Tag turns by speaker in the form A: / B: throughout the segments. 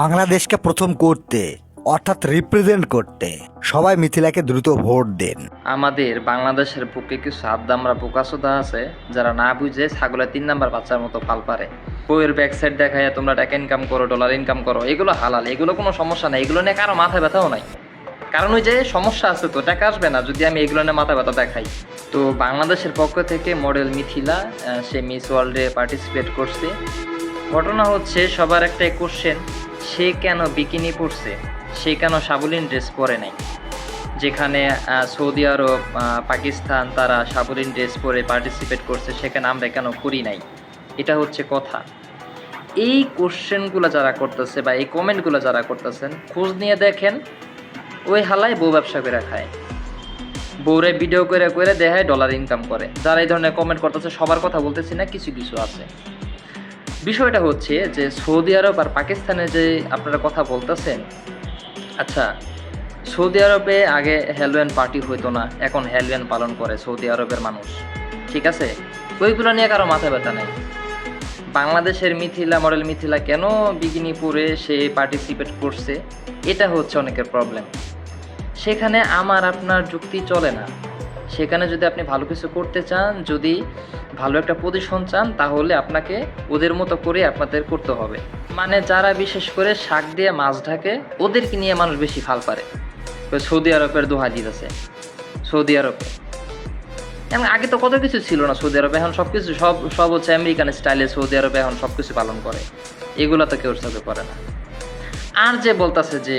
A: বাংলাদেশকে প্রথম করতে, অর্থাৎ রিপ্রেজেন্ট করতে, সবাই মিথিলাকে দ্রুত ভোট দেন।
B: আমাদের বাংলাদেশের বুকে কিছু আদ্দামরা বোকাসোদা আছে, যারা না বুঝে ছাগলের তিন নাম্বার বাচ্চার মতো ফাল পারে। বইয়ের ব্যাক সাইড দেখায় তোমরা টাকা ইনকাম করো ডলার ইনকাম করো, এগুলো হালাল, এগুলো কোনো সমস্যা নেই, এগুলো নিয়ে কারও মাথা ব্যথাও নাই। কারণ ওই যে সমস্যা আছে তো, টাকা আসবে না, যদি আমি এগুলো নিয়ে মাথা ব্যথা দেখাই। তো বাংলাদেশের পক্ষ থেকে মডেল মিথিলা সে মিস ওয়ার্ল্ডে পার্টিসিপেট করছে। ঘটনা হচ্ছে সবার একটা কোশ্চেন সে কেন বিকিনি পরছে? সে কেন সাবলীন ড্রেস পরে নাই? যেখানে সৌদি আরব পাকিস্তান তারা সাবলীন ড্রেস পরে পার্টিসিপেট করছে, সেখানে আমরা কেন করি নাই? এটা হচ্ছে কথা। এই কোশ্চেনগুলো যারা করতেছে বা এই কমেন্টগুলো যারা করতেছেন, খোঁজ নিয়ে দেখেন, ওই হালায় বউ ব্যবসা করে খায়। বউরে ভিডিও করে করে দেখায় ডলার ইনকাম করে। যারা এই ধরনের কমেন্ট করতেছে, সবার কথা বলতেছি না, কিছু কিছু আছে। বিষয়টা হচ্ছে যে সৌদি আরব আর পাকিস্তানে যে আপনারা কথা বলতেছেন আচ্ছা সৌদি আরবে আগে হ্যালোয়েন পার্টি হইতো না, এখন হ্যালোয়েন পালন করে সৌদি আরবের মানুষ, ঠিক আছে? ওইগুলো নিয়ে কারও মাথা ব্যথা নেই। বাংলাদেশের মিথিলা, মডেল মিথিলা কেন বিকিনি পরে সে পার্টিসিপেট করছে? এটা হচ্ছে অনেকের প্রবলেম সেখানে আমার, আপনার যুক্তি চলে না। সেখানে যদি আপনি ভালো কিছু করতে চান, যদি ভালো একটা পজিশন চান, তাহলে আপনাকে ওদের মতো করে আপনাদের করতে হবে। মানে যারা বিশেষ করে শাক দিয়ে মাছ ঢাকে, ওদেরকে নিয়ে মানুষ বেশি ফাল পারে। সৌদি আরবের দোহা দিতেছে সৌদি আরবে। এমন আগে তো কত কিছু ছিল না সৌদি আরবে, এখন সব কিছু সব সব হচ্ছে আমেরিকান স্টাইলে সৌদি আরবে এখন সব কিছু পালন করে। এগুলো তো কেউ সাথে করে না। আর যে বলতাছে যে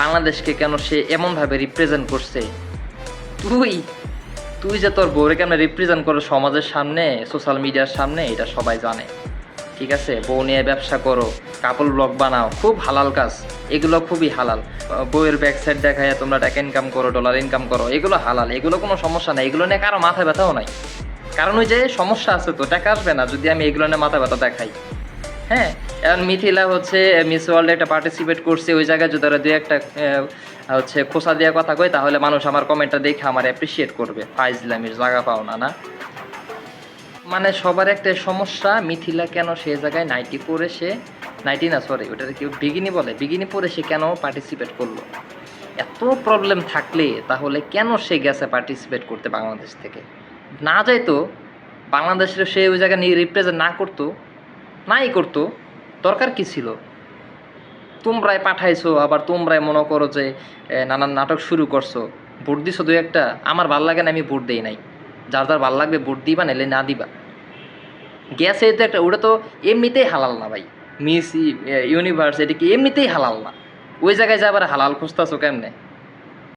B: বাংলাদেশকে কেন সে এমনভাবে রিপ্রেজেন্ট করছে, তুই তুই যে তোর বউরে কেন রিপ্রেজেন্ট করো সমাজের সামনে সোশ্যাল মিডিয়ার সামনে, এটা সবাই জানে। ঠিক আছে? বউ নিয়ে ব্যবসা করো কাপল ব্লগ বানাও, খুব হালাল কাজ। এগুলো খুবই হালাল। বউয়ের ব্যাক সাইড দেখায় তোমরা টাকা ইনকাম করো ডলার ইনকাম করো, এগুলো হালাল। এগুলো কোনো সমস্যা নাই, এগুলো নিয়ে কারও মাথা ব্যথাও নাই। কারণ ওই যে সমস্যা আছে তো, টাকা আসবে না যদি আমি এগুলো নিয়ে মাথা ব্যথা দেখাই। হ্যাঁ এখন মিথিলা হচ্ছে মিস ওয়ার্ল্ডে একটা পার্টিসিপেট করছে, ওই জায়গায় যদি ওরা দুই একটা হচ্ছে খোসা দেওয়া কথা কয়, তাহলে মানুষ আমার কমেন্টটা দেখে আমার অ্যাপ্রিসিয়েট করবে। ফাইজলামির জায়গা পাও না না? মানে সবার একটা সমস্যা, মিথিলা কেন সে জায়গায় নাইটি পরে সে নাইটি না সরি ওটা কেউ বিগিনি বলে বিগিনি পরে সে কেন পার্টিসিপেট করল? এত প্রবলেম থাকলে তাহলে কেন সে গেছে পার্টিসিপেট করতে বাংলাদেশ থেকে? না যাইতো, বাংলাদেশের সে ওই জায়গায় নিয়ে রিপ্রেজেন্ট না করতো নাই করতো, দরকার কি ছিল? তোমরাই পাঠাইছো, আবার তোমরাই মনে করো যে নানান নাটক শুরু করছ। ভোট দিছো দু একটা, আমার ভালো লাগে না, আমি ভোট দেই নাই। যার যার ভালো লাগবে ভোট দিবা নাহলে না দিবা। গ্যাসে তো একটা, ওটা তো এমনিতেই হালাল না ভাই। মিস ইউনিভার্স, এটা কি এমনিতেই হালাল না? ওই জায়গায় যে আবার হালাল খুঁজতেছো কেমনে?